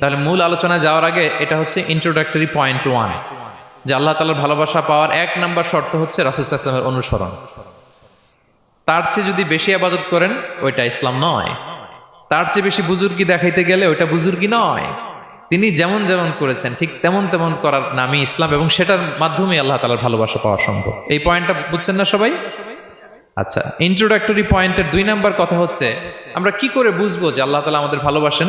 তাহলে মূল আলোচনায় যাওয়ার আগে এটা হচ্ছে ইন্ট্রোডাক্টরি পয়েন্ট ওয়ান যে আল্লাহ তালার ভালোবাসা পাওয়ার এক নম্বর শর্ত হচ্ছে রাসুল ইসলামের অনুসরণ। তার চেয়ে যদি বেশি আবাদত করেন, ওইটা ইসলাম নয়। তার চেয়ে বেশি বুজুর্গি দেখাইতে গেলে ওইটা বুজুর্গি নয়। তিনি যেমন যেমন করেছেন, ঠিক তেমন তেমন করার নামই ইসলাম এবং সেটার মাধ্যমে আল্লাহ তালার ভালোবাসা পাওয়া সম্ভব। এই পয়েন্টটা বুঝছেন না সবাই? আচ্ছা ইন্ট্রোডাক্টরি পয়েন্টের দুই নাম্বার কথা হচ্ছে, আমরা কি করে বুঝব যে আল্লাহ তালা আমাদের ভালোবাসেন?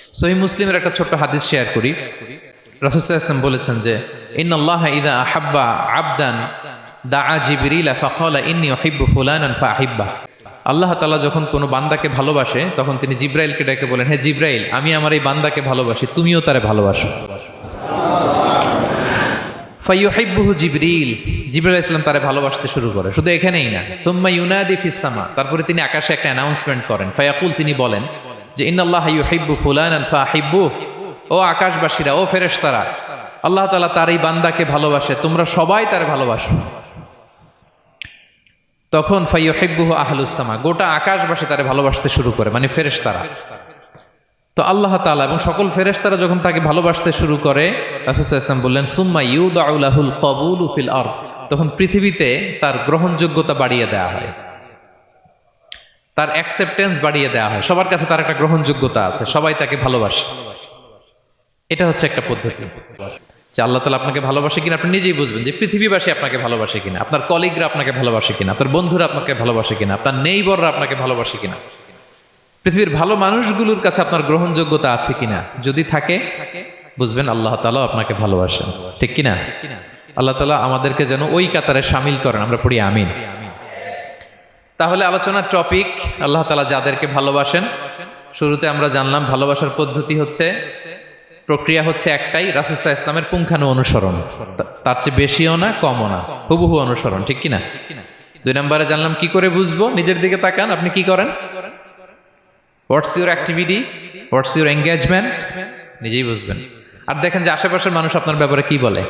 সহি মুসলিমের একটা ছোট্ট হাদিস শেয়ার করি। রাসুসাহ ইসলাম বলেছেন যে ইন আল্লাহ ইদা আহাব্বা আবদান দা জিবরিলা ফাকলা ইন্নি অহিব্বু ফুলানান আল্লাহ তালা যখন কোনো বান্দাকে ভালোবাসে, তখন তিনি জিব্রাইলকে ডেকে বলেন হ্যাঁ জিব্রাইল, আমি আমার এই বান্দাকে ভালোবাসি, তুমিও তারে ভালোবাসো। ফাইয়ুহিব্বুহু জিবরিল জিবরাইল ইসলাম তারে ভালোবাসতে শুরু করে, শুধু এখানেই না, সুম্মা ইউনাদি ফিসামা তারপরে তিনি আকাশে একটা অ্যানাউন্সমেন্ট করেন, ফায়াকুল তিনি বলেন যে, ইন্নাল্লাহ ইউহিব্বু ফুলানান ফাহিব্বু ও আকাশবাসীরা, ও ফেরেশতারা, আল্লাহ তাআলা তার এই বান্দাকে ভালোবাসে, তোমরা সবাই তার ভালোবাসো। তখন ফাইয়ুহিব্বুহু আহলুসামা গোটা আকাশবাসী তারে ভালোবাসতে শুরু করে মানে ফেরেশতারা। তো আল্লাহ তাআলা এবং সকল ফেরেশতারা যখন তাকে ভালোবাসতে শুরু করে, রাসূল বললেন, সুম্মা ইউদাউলাহুল কবুলু ফিল আরদ। তখন পৃথিবীতে তার গ্রহণযোগ্যতা বাড়িয়ে দেওয়া হয়। তার অ্যাকসেপ্টেন্স বাড়িয়ে দেওয়া হয়। সবার কাছে তার একটা গ্রহণযোগ্যতা আছে, সবাই তাকে ভালোবাসে। এটা হচ্ছে একটা পদ্ধতি। যে আল্লাহ তালা আপনাকে ভালোবাসে কিনা, আপনি নিজেই বুঝবেন যে পৃথিবীবাসী আপনাকে ভালোবাসে কিনা, আপনার কলিগরা আপনাকে ভালোবাসে কিনা, আপনার বন্ধুরা আপনাকে ভালোবাসে কিনা, আপনার নেইবররা আপনাকে ভালোবাসে কিনা। পৃথিবীর ভালো মানুষগুলোর কাছে আপনার গ্রহণযোগ্যতা আছে কিনা, যদি থাকে, বুঝবেন আল্লাহ তালাও আপনাকে ভালোবাসেন। ঠিক কিনা? আল্লাহ তালা আমাদেরকে যেন ওই কাতারে সামিল করেন। আমরা পড়ি আমিন। তাহলে আলোচনার টপিক, আল্লাহ তালা যাদেরকে ভালোবাসেন, শুরুতে আমরা জানলাম ভালোবাসার পদ্ধতি হচ্ছে, প্রক্রিয়া হচ্ছে একটাই রাসুসা ইসলামের পুঙ্খানু অনুসরণ। তার চেয়ে বেশিও না, কমও না, হুবহু অনুসরণ, ঠিক কিনা? দুই নম্বরে জানলাম কি করে বুঝব? নিজের দিকে তাকান, আপনি কি করেন? What's your activity what's your engagement নিজেই বুঝবেন। আর দেখেন যে আশেপাশের মানুষ আপনার ব্যাপারে কি বলে?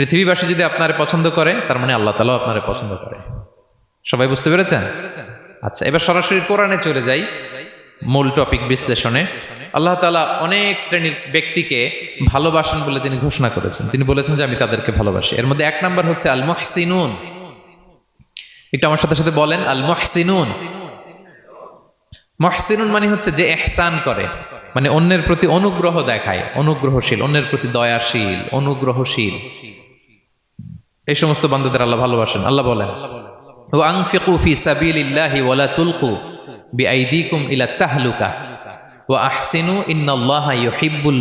পৃথিবীবাসী যদি আপনার পছন্দ করে, তার মানে আল্লাহ তালাও আপনার পছন্দ করে। সবাই বুঝতে পেরেছেন? আচ্ছা এবার সরাসরি কোরআনে চলে যাই, মূল টপিক বিশ্লেষণে। আল্লাহ তালা অনেক শ্রেণির ব্যক্তিকে ভালোবাসেন বলে তিনি ঘোষণা করেছেন। তিনি বলেছেন যে, আমি তাদেরকে ভালোবাসি। এর মধ্যে এক নাম্বার হচ্ছে আল মহসিনুন একটু আমার সাথে সাথে বলেন আল মহসিনুন মহসিনুন মানে হচ্ছে যে এহসান করে মানে অন্যের প্রতি অনুগ্রহ দেখায়, অনুগ্রহশীল, অন্যের প্রতি দয়াশীল, অনুগ্রহশীল। এই সমস্ত বান্ধবদের আল্লাহ ভালোবাসেন। আল্লাহ বলেন ও আংফিকু ফি সাবিলিল্লাহি ওয়ালা তুলকু বিআইদিকুম ইলা তাহলুকা ওয়া আহসিনু ইন্নাল্লাহা ইউহিব্বুল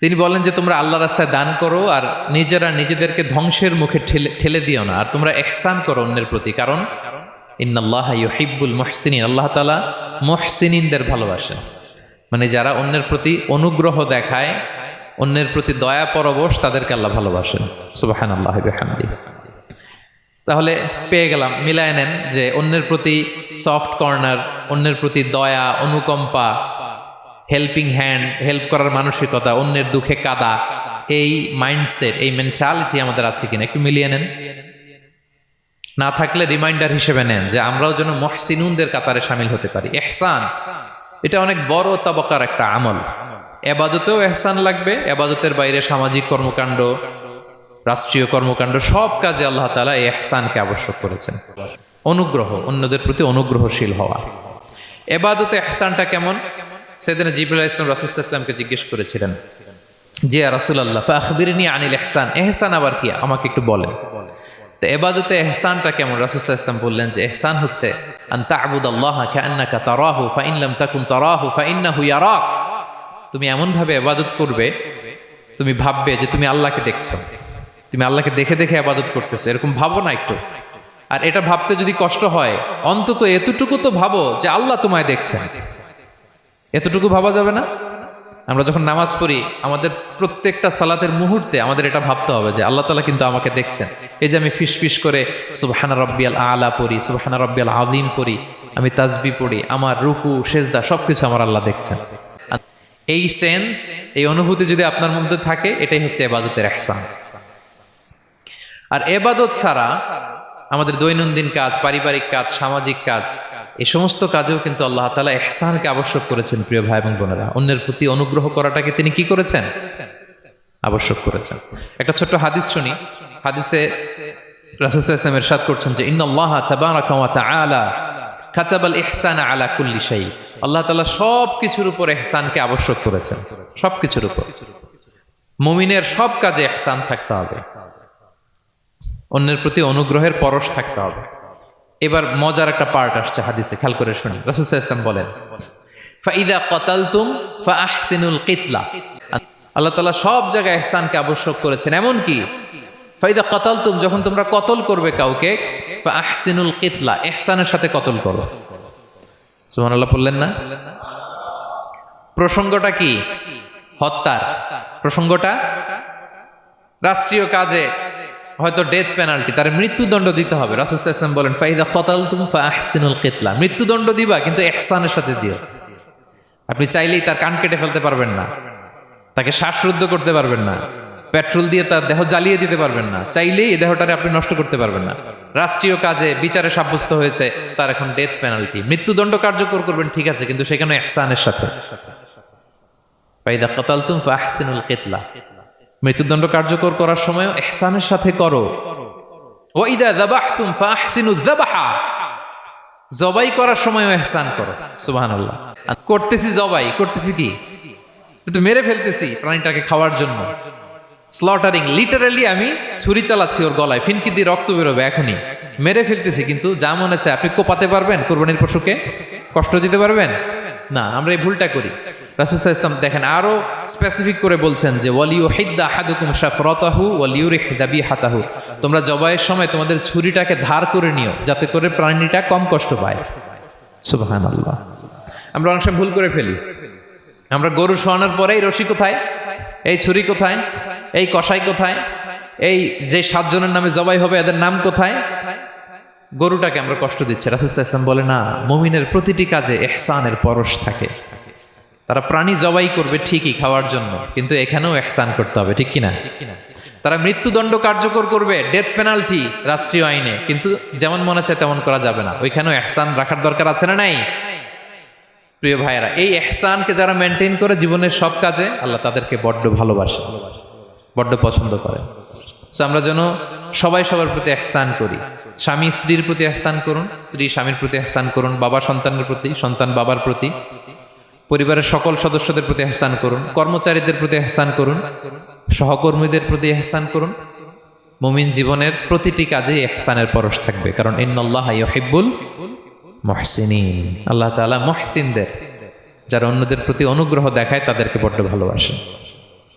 তিনি বলেন যে, তোমরা আল্লাহ রাস্তায় দান করো আর নিজেরা নিজেদেরকে ধ্বংসের মুখে ঠেলে ঠেলে দিও না। আর তোমরা এহসান করো অন্যের প্রতি। কারণ ইন্নাল্লাহ ইউহিব্বুল মুহসিনিন। আল্লাহ তাআলা মুহসিনিনদের ভালোবাসেন। মানে যারা অন্যের প্রতি অনুগ্রহ দেখায় অন্যের প্রতি দয়া পরবশ তাদেরকে আল্লাহ ভালোবাসেন। সুবাহান আল্লাহ হামদি। তাহলে পেয়ে গেলাম, মিলায় নেন যে অন্যের প্রতি সফট কর্নার অন্যের প্রতি দয়া, অনুকম্পা হেল্পিং হ্যান্ড হেল্প করার মানসিকতা, অন্যের দুঃখে কাদা, এই মাইন্ডসেট এই মেন্টালিটি আমাদের আছে কিনা, একটু মিলিয়ে নেন। না থাকলে রিমাইন্ডার হিসেবে নেন যে আমরাও যেন মহসিনুনদের কাতারে সামিল হতে পারি। এহসান এটা অনেক বড় তবকার একটা আমল। এবাদতেও এহসান লাগবে, এবাদতের বাইরে সামাজিক কর্মকাণ্ড, রাষ্ট্রীয় কর্মকাণ্ড, সব কাজে আল্লাহ তালা এই এহসানকে আবশ্যক করেছেন। অনুগ্রহ, অন্যদের প্রতি অনুগ্রহশীল হওয়া। এবাদতে এহসানটা কেমন? সেদিন জিবুল্লাহ ইসলাম রাসুল ইসলামকে জিজ্ঞেস করেছিলেন, যে রাসুল আল্লাহ আখবিরিনী আনিল এহসান। এহসান আবার কি? আমাকে একটু বলেন। তো এবাদতে এহসানটা কেমন? রাসুল ইসলাম বললেন যে, এহসান হচ্ছে, আন তা'বুদ আল্লাহ কান্নাকা তারাহু ফাইন লাম তাকুন তারাহু ফাইন্নাহু ইয়ারাক। তুমি এমন ভাবে এবাদত করবে, তুমি ভাববে যে তুমি আল্লাহকে দেখছ। তুমি আল্লাহকে দেখে দেখে আবাদত করতেছো। এরকম ভাবো না একটু। আর এটা ভাবতে যদি কষ্ট হয়, অন্তত এতটুকু তো ভাবো যে আল্লাহ তোমায় দেখছেন এতটুকু ভাবা যাবে না? আমরা যখন নামাজ পড়ি, আমাদের প্রত্যেকটা সালাতের মুহূর্তে আমাদের এটা ভাবতে হবে যে আল্লাহ তালা কিন্তু আমাকে দেখছেন। এই যে আমি ফিস ফিস করে সুবহানা রব্বিয়াল আলা পড়ি, সুবহানা রব্বিয়াল আদিম পড়ি, আমি তাজবি পড়ি, আমার রুকু, সেজদা সবকিছু আমার আল্লাহ দেখছেন। এই সেন্স এই অনুভূতি যদি আপনার মধ্যে থাকে, এটাই হচ্ছে এবাদতের একসান আর এবাদত ছাড়া আমাদের দৈনন্দিন কাজ, পারিবারিক কাজ, সামাজিক কাজ, এই সমস্ত কাজেও কিন্তু আল্লাহ তালা এহসানকে আবশ্যক করেছেন, প্রিয় ভাই এবং বোনেরা। অন্যের প্রতি অনুগ্রহ করাটাকে তিনি কি করেছেন? আবশ্যক করেছেন। একটা ছোট্ট হাদিস শুনি। হাদিসে রাসুল ইসলামের সাদ করছেন যে ইন্নআল্লাহ তাআলা কাতাবাল ইহসান আলা কুল্লি শাই। আল্লাহ তাআলা সব কিছুর উপর ইহসানকে আবশ্যক করেছেন। সব কিছুর উপর। মুমিনের সব কাজে ইহসান থাকতে হবে। অন্যের প্রতি অনুগ্রহের পরশ থাকতে হবে। এবার মজার একটা পার্ট আসছে হাদিসে, খেয়াল করে শুনি। রসুল ইসলাম বলেন, ফাইদা কতালতুম ফা আহসিনুল কিতলা। আল্লাহ তালা সব জায়গায় এহসানকে আবশ্যক করেছেন। এমন ফাইদা কতালতুম, যখন তোমরা কতল করবে কাউকে আহসিনুল কিতলা, এহসানের সাথে কতল করো। সুমান আল্লাহ বললেন না? প্রসঙ্গটা কি? হত্যার। প্রসঙ্গটা? রাষ্ট্রীয় কাজে হয়তো ডেথ পেনাল্টি তার মৃত্যুদণ্ড দিতে হবে। রাসুল ইসলাম বলেন, ফাইদা কতাল তুম আহসিনুল কিতলা, মৃত্যুদণ্ড দিবা, কিন্তু এহসানের সাথে দিও। আপনি চাইলেই তার কান কেটে ফেলতে পারবেন না। তাকে শ্বাসরুদ্ধ করতে পারবেন না। পেট্রোল দিয়ে তার দেহ জ্বালিয়ে দিতে পারবেন না। চাইলেই এই দেহটারে আপনি নষ্ট করতে পারবেন না। রাষ্ট্রীয় কাজে বিচারে সাব্যস্ত হয়েছে, তার এখন ডেথ পেনাল্টি মৃত্যুদণ্ড কার্যকর করবেন, ঠিক আছে, কিন্তু সেখানে এহসানের সাথে। মৃত্যুদণ্ড কার্যকর করার সময় এহসানের সাথে করো। জবাই করার সময় এহসান করো। সুবহানাল্লাহ। করতেছি জবাই, করতেছি কি? মেরে ফেলতেছি প্রাণীটাকে খাওয়ার জন্য। স্লটারিং লিটারালি আমি ছুরি চালাচ্ছি ওর গলায়, ফিনকি দিয়ে রক্ত বেরোবে এখনই। মেরে ফেলতেছি, কিন্তু যা মনে চায় আপনি কোপাতে পারবেন কোরবানির পশুকে? কষ্ট দিতে পারবেন? না, আমরা এই ভুলটা করি। রাসুসাহ ইসলাম দেখেন, আরও স্পেসিফিক করে বলছেন যে ওয়ালিউ হিদ্দা হাদুকুম শাফরতাহু ওয়ালিউ দাবি হাতাহু তোমরা জবাইয়ের সময় তোমাদের ছুরিটাকে ধার করে নিও, যাতে করে প্রাণীটা কম কষ্ট পায়। সুবহান আল্লাহ আমরা অনেক সময় ভুল করে ফেলি। আমরা গরু শোয়ানোর পরে এই রশি কোথায়? এই ছুরি কোথায়? এই কষাই কোথায়? এই যে সাতজনের নামে জবাই হবে, এদের নাম কোথায়? গরুটাকে আমরা কষ্ট দিচ্ছি। রাসুল ইসলাম বলে, না, মমিনের প্রতিটি কাজে এহসানের পরশ থাকে। তারা প্রাণী জবাই করবে ঠিকই খাওয়ার জন্য, কিন্তু এখানেও এহসান করতে হবে, ঠিক কিনা? তারা মৃত্যুদণ্ড কার্যকর করবে ডেথ পেনাল্টি রাষ্ট্রীয় আইনে, কিন্তু যেমন মনে চায় তেমন করা যাবে না। ওইখানেও এহসান রাখার দরকার আছে না নাই? প্রিয় ভাইয়েরা, এই এহসানকে যারা মেনটেন করে জীবনের সব কাজে, আল্লাহ তাদেরকে বড্ড ভালোবাসে। বড্ড পছন্দ করে। তো আমরা যেন সবাই সবার প্রতি এহসান করি। স্বামী স্ত্রীর প্রতি এহসান করুন, স্ত্রী স্বামীর প্রতি এহসান করুন, বাবা সন্তানের প্রতি, সন্তান বাবার প্রতি, পরিবারের সকল সদস্যদের প্রতি এহসান করুন, কর্মচারীদের প্রতি এহসান করুন, সহকর্মীদের প্রতি এহসান করুন। মুমিন জীবনের প্রতিটি কাজে এহসানের পরশ থাকবে, কারণ ইন্নআল্লাহ ইহিব্বুল মহসিনিন। আল্লাহ তাআলা মহসিনদের, যারা অন্যদের প্রতি অনুগ্রহ দেখায়, তাদেরকে বড্ড ভালোবাসে।